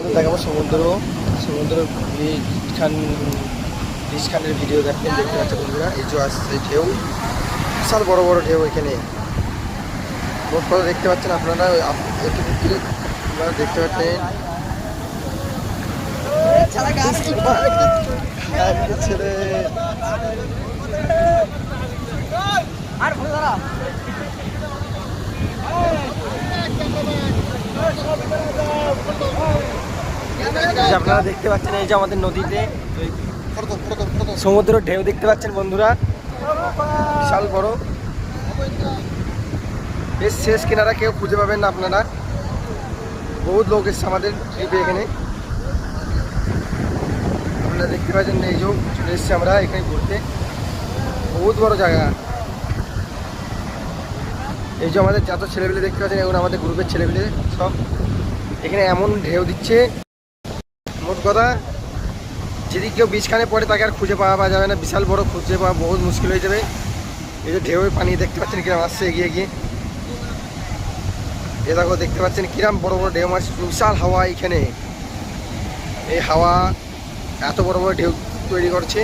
আপনাদের দেখাবো সমুদ্র সমুদ্র খান ব্রিজ খানের ভিডিও দেখেন দেখতে পাচ্ছেন বন্ধুরা এই যে আসছে ঢেউ বিশাল বড় বড় ঢেউ এখানে। মোট কথা দেখতে পাচ্ছেন আপনারা আপ- আপনারা দেখতে পাচ্ছেন। ছেলে। আপনারা দেখতে পাচ্ছেন, এই যে আমাদের নদীতে সমুদ্র ঢেউ দেখতে পাচ্ছেন বন্ধুরা। বিশাল বড়। বেশ শেষ কিনারা কেউ খুঁজে পাবেন না আপনারা। বহুত লোক এসছে আমাদের এখানে। আপনারা দেখতে পাচ্ছেন এই যে চলে এসছি আমরা এখানে ঘুরতে। বহুত বড় জায়গা। এই যে আমাদের যত ছেলেপিলে দেখতে পাচ্ছেন, এখন আমাদের গ্রুপের ছেলেপিলে সব। এখানে এমন ঢেউ দিচ্ছে। মোট কথা যদি কেউ বীজখানে পড়ে, তাকে আর খুঁজে পাওয়া যাবে না। বিশাল বড় খুঁজে পাওয়া বহুত মুশকিল হয়ে যাবে। এই যে ঢেউ পানি দেখতে পাচ্ছেন, কিরম আসছে এগিয়ে গিয়ে এ দেখো, দেখতে পাচ্ছেন কিরম বড় বড় ঢেউ মাছ বিশাল হাওয়া এখানে এই হাওয়া এত বড় বড় ঢেউ তৈরি করছে।